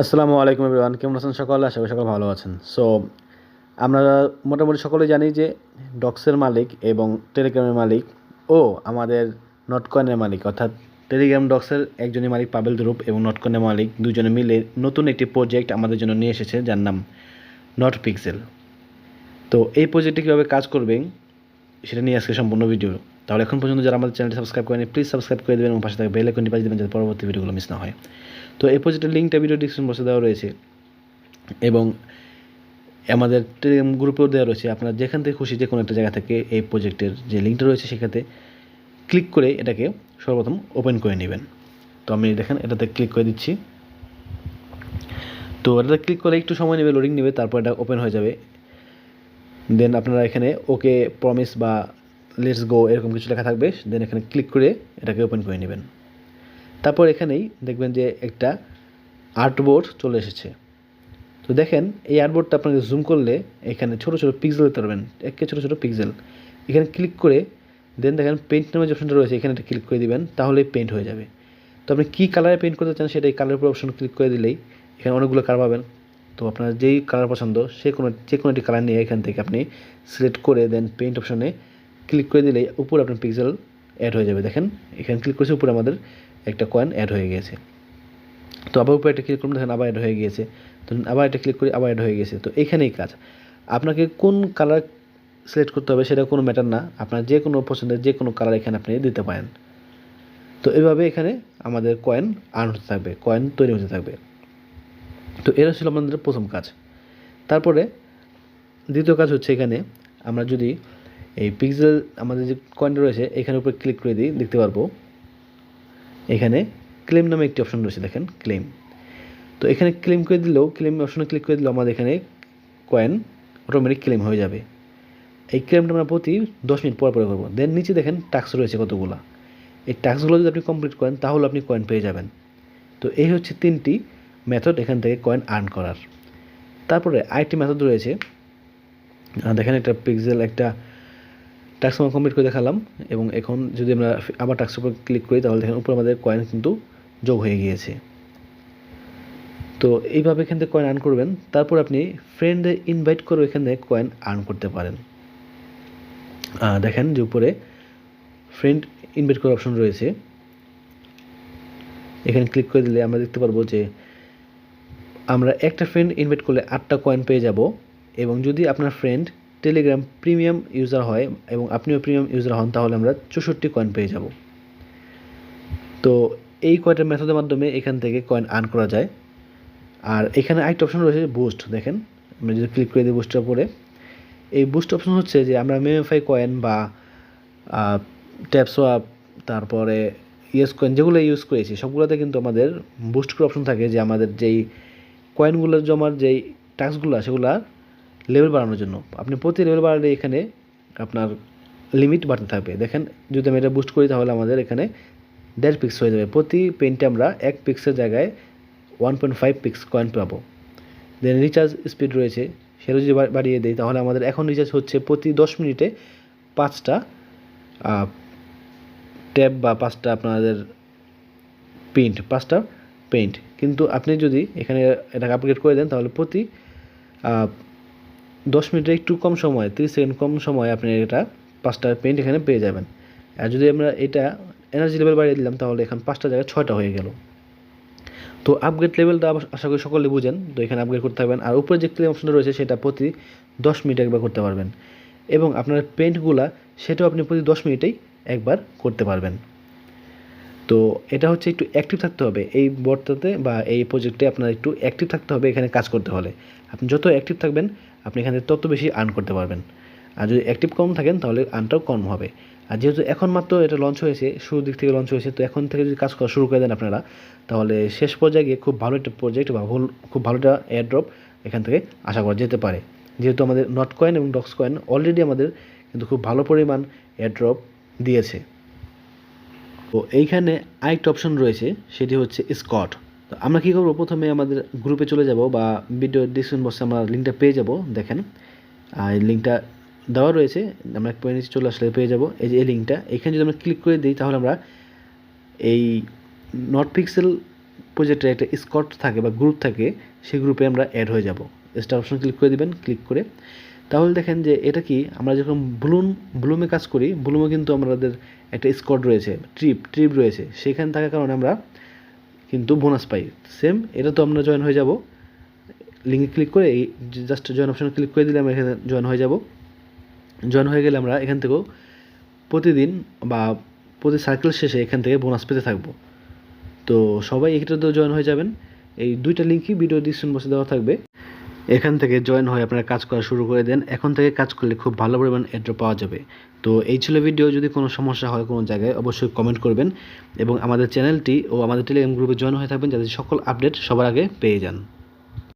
আসসালামু আলাইকুম এভরিওয়ান কেমন আছেন সকলে? আশা করি সকলে ভালো আছেন। সো আমরা মোটামুটি সকলেই জানি যে ডক্সের মালিক এবং টেলিগ্রামের মালিক ও আমাদের নটকয়েনের মালিক, অর্থাৎ টেলিগ্রাম ডক্সের একজনের মালিক পাবেল দ্রুপ এবং নটকয়েনের মালিক দুজনে মিলে নতুন একটি প্রজেক্ট আমাদের জন্য নিয়ে এসেছে, যার নাম নট পিক্সেল তো এই প্রজেক্টটি কীভাবে কাজ করবেন সেটা নিয়ে আজকে সম্পূর্ণ ভিডিও তাহলে এখন পর্যন্ত যারা আমাদের চ্যানেলটি সাবস্ক্রাইব করেনি প্লিজ সাবস্ক্রাইব করে দেবেন এবং পাশে থাকা বেল আইকনটি বাজিয়ে দেবেন যাতে পরবর্তী ভিডিওগুলো মিস না হয়। তো এই প্রজেক্টের লিঙ্কটা ভিডিও ডিসক্রিপশন বক্সে দেওয়া রয়েছে। এবং আমাদের টেলিগ্রাম গ্রুপেও দেওয়া রয়েছে। আপনারা যেখান থেকে খুশি যে কোনো একটা জায়গা থেকে এই প্রজেক্টের যে লিঙ্কটা রয়েছে সেখানে ক্লিক করে এটাকে সর্বপ্রথম ওপেন করে নেবেন। তো আমি দেখেন, এটাতে ক্লিক করে দিচ্ছি। তো এটাতে ক্লিক করে একটু সময় নেবে লোডিং নেবে, তারপর এটা ওপেন হয়ে যাবে। দেন আপনারা এখানে ওকে প্রমিস বা লেটস গো এরকম কিছু লেখা থাকবে। দেন এখানে ক্লিক করে এটাকে ওপেন করে নেবেন। তারপর এখানেই দেখবেন যে একটা আর্টবোর্ড চলে এসেছে। তো দেখেন, এই আর্টবোর্ডটা আপনাকে জুম করলে এখানে ছোটো ছোটো পিক্সেল দেখতে পারবেন, একে ছোটো ছোটো পিক্সেল এখানে ক্লিক করে দেন দেখেন পেন্ট নামের যে অপশনটা রয়েছে, এখানে একটা ক্লিক করে দিবেন তাহলে পেন্ট হয়ে যাবে। তো আপনি কী কালারে পেন্ট করতে চান সেটা এই কালারের উপর অপশন ক্লিক করে দিলেই এখানে অনেকগুলো কালার পাবেন। তো আপনার যেই কালার পছন্দ, সে কোনো, যে কোনো একটি কালার নিয়ে এখান থেকে আপনি সিলেক্ট করে দেন পেন্ট অপশনে ক্লিক করে দিলেই উপরে আপনার পিক্সেল অ্যাড হয়ে যাবে। দেখেন, এখানে ক্লিক করেছে উপরে আমাদের একটা কয়েন অ্যাড হয়ে গেছে। তো আবার উপরে একটা ক্লিক করুন, দেখেন আবার অ্যাড হয়ে গিয়েছে তো আবার একটা ক্লিক করি, আবার অ্যাড হয়ে গেছে। তো এখানেই কাজ। আপনাকে কোন কালার সিলেক্ট করতে হবে সেটা কোনো ম্যাটার না। আপনার যে কোনো পছন্দের যে কোনো কালার এখানে আপনি দিতে পারেন। তো এভাবে এখানে আমাদের কয়েন আর্ন হতে থাকবে কয়েন তৈরি হতে থাকবে। তো এরা ছিল আমাদের প্রথম কাজ। তারপরে দ্বিতীয় কাজ হচ্ছে এখানে আমরা যদি এই পিক্সেল আমাদের যে কয়েনটা রয়েছে এখানের উপরে ক্লিক করে দিই, দেখতে পারব। এখানে ক্লেম নামে একটি অপশন রয়েছে, দেখেন ক্লেম তো এখানে ক্লেম করে দিলেও ক্লেম অপশনে ক্লিক করে দিলেও আমাদের এখানে কয়েন অটোমেটিক ক্লেম হয়ে যাবে। এই ক্লেমটা আমরা প্রতি দশ মিনিট পর পরে করব। দেন নিচে দেখেন টাস্ক রয়েছে কতগুলো। এই টাস্কগুলো যদি আপনি কমপ্লিট করেন, তাহলে আপনি কয়েন পেয়ে যাবেন। তো এই হচ্ছে তিনটি মেথড এখান থেকে কয়েন আর্ন করার। তারপরে আরেকটি মেথড রয়েছে। দেখেন একটা পিক্সেল একটা টাস্ক আমরা কমপ্লিট করে দেখালাম এবং এখন যদি আমরা আবার টাস্ক উপর ক্লিক করি, তাহলে দেখেন উপরে আমাদের কয়েন কিন্তু যোগ হয়ে গিয়েছে। তো এইভাবে এখান থেকে কয়েন আর্ন করবেন। তারপর আপনি ফ্রেন্ডে ইনভাইট করে এখানে কয়েন আর্ন করতে পারেন। দেখেন যে উপরে ফ্রেন্ড ইনভাইট করার অপশন রয়েছে। এখানে ক্লিক করে দিলে আমরা দেখতে পারব যে আমরা একটা ফ্রেন্ড ইনভাইট করলে আটটা কয়েন পেয়ে যাব এবং যদি আপনার ফ্রেন্ড টেলিগ্রাম প্রিমিয়াম ইউজার হয় এবং আপনিও প্রিমিয়াম ইউজার হন, তাহলে আমরা চৌষট্টি কয়েন পেয়ে যাব। তো এই কয়টা মেথডের মাধ্যমে এখান থেকে কয়েন আর্ন করা যায়। আর এখানে আরেকটা অপশন রয়েছে বুস্ট দেখেন। আমরা যদি ক্লিক করে দিই বুস্টের উপরে। এই বুস্ট অপশন হচ্ছে যে আমরা মেমএফআই কয়েন বা ট্যাপসোয়াপ তারপরে ইয়েস কয়েন যেগুলো ইউজ করেছি, সবগুলোতে কিন্তু আমাদের বুস্ট করে অপশন থাকে যে আমাদের যেই কয়েনগুলো জমার যেই টাস্কগুলো সেগুলো লেভেল বাড়ানোর জন্য। আপনি প্রতি লেভেল বাড়ালে এখানে আপনার লিমিট বাড়তে থাকবে। দেখেন, যদি আমি এটা বুস্ট করি তাহলে আমাদের এখানে দেড় পিক্স হয়ে যাবে। প্রতি পেনটে আমরা এক পিক্সের জায়গায় one point five pix coin পাবো। দেন রিচার্জ স্পিড রয়েছে। সেটা যদি বাড়িয়ে দেয় তাহলে আমাদের এখন রিচার্জ হচ্ছে প্রতি দশ মিনিটে পাঁচটা ট্যাব বা পাঁচটা আপনাদের পেন্ট পাঁচটা পেন্ট কিন্তু আপনি যদি এখানে এটাকে আপগ্রেড করে দেন, তাহলে প্রতি দশ মিনিটে একটু কম সময়, তিরিশ সেকেন্ড কম সময় আপনি এটা পাঁচটা পেন্ট এখানে পেয়ে যাবেন। আর যদি আমরা এটা এনার্জি লেভেল বাড়িয়ে দিলাম, তাহলে এখানে পাঁচটা জায়গায় ছয়টা হয়ে গেল। তো আপগ্রেড লেভেলটা আশা করি সকলে বুঝেন, তো এখানে আপগ্রেড করতে পারবেন। আর উপরে যে ক্লেম অপশনটা রয়েছে, সেটা প্রতি দশ মিনিট একবার করতে পারবেন। এবং আপনার পেন্টগুলা সেটাও আপনি প্রতি দশ মিনিটেই একবার করতে পারবেন। তো এটা হচ্ছে একটু অ্যাক্টিভ থাকতে হবে। এই বোর্ডটাতে বা এই প্রজেক্টে আপনার একটু অ্যাক্টিভ থাকতে হবে এখানে কাজ করতে হলে। আপনি যত অ্যাক্টিভ থাকবেন আপনি এখানে তত বেশি আর্ন করতে পারবেন। আর যদি অ্যাক্টিভ কম থাকেন, তাহলে আর্নটাও কম হবে। আর যেহেতু এখন মাত্র এটা লঞ্চ হয়েছে, শুরুর দিক থেকে লঞ্চ হয়েছে, তো এখন থেকে যদি কাজ করা শুরু করে দেন আপনারা, তাহলে শেষ পর্যায়ে গিয়ে খুব ভালো একটা প্রজেক্ট বা ভুল, খুব ভালো একটা এয়ারড্রপ এখান থেকে আশা করা যেতে পারে। যেহেতু আমাদের নট কয়েন এবং ডক্স কয়েন অলরেডি আমাদের কিন্তু খুব ভালো পরিমাণ এয়ারড্রপ দিয়েছে। তো এইখানে আরেকটা অপশন রয়েছে, সেটি হচ্ছে স্কট তো আমরা কী করব? প্রথমে আমাদের গ্রুপে চলে যাব বা ভিডিও ডিসক্রিপশন বক্সে আমরা লিঙ্কটা পেয়ে যাব, দেখেন। এই লিঙ্কটা দেওয়া রয়েছে, আমরা এক পয়েন্ট চলে আসলে পেয়ে যাব। এই যে এই লিঙ্কটা এখানে যদি আমরা ক্লিক করে দিই, তাহলে আমরা এই নট পিক্সেল প্রজেক্টের একটা স্কট থাকে বা গ্রুপ থাকে, সেই গ্রুপে আমরা অ্যাড হয়ে যাব। স্টার অপশন ক্লিক করে দিবেন ক্লিক করে। তাহলে দেখেন যে এটা কি, আমরা যখন ব্লুম ব্লুমে কাজ করি ব্লুমে কিন্তু আমাদের একটা স্কট রয়েছে ট্রিপ ট্রিপ রয়েছে। সেখানে থাকার কারণে আমরা কিন্তু বোনাস পাই। সেম এটা তো আমরা জয়েন হয়ে যাব। লিঙ্কে ক্লিক করে এই জাস্ট জয়েন অপশানে ক্লিক করে দিলে আমরা এখানে জয়েন হয়ে যাব। জয়েন হয়ে গেলে আমরা এখান থেকেও প্রতিদিন বা প্রতি সার্কেল শেষে এখান থেকে বোনাস পেতে থাকব। তো সবাই এটাতেও জয়েন হয়ে যাবেন। এই দুইটা লিঙ্কই ভিডিও ডিসক্রিপশন বসে দেওয়া থাকবে। এখান থেকে জয়েন হয়ে আপনারা কাজ করা শুরু করে দেন। এখন থেকে কাজ করলে খুব ভালো পরিমাণ এড্রো পাওয়া যাবে। তো এই ছিল ভিডিও যদি কোনো সমস্যা হয় কোনো জায়গায়, অবশ্যই কমেন্ট করবেন। এবং আমাদের চ্যানেলটি ও আমাদের টেলিগ্রাম গ্রুপে জয়েন হয়ে থাকবেন যাতে সকল আপডেট সবার আগে পেয়ে যান।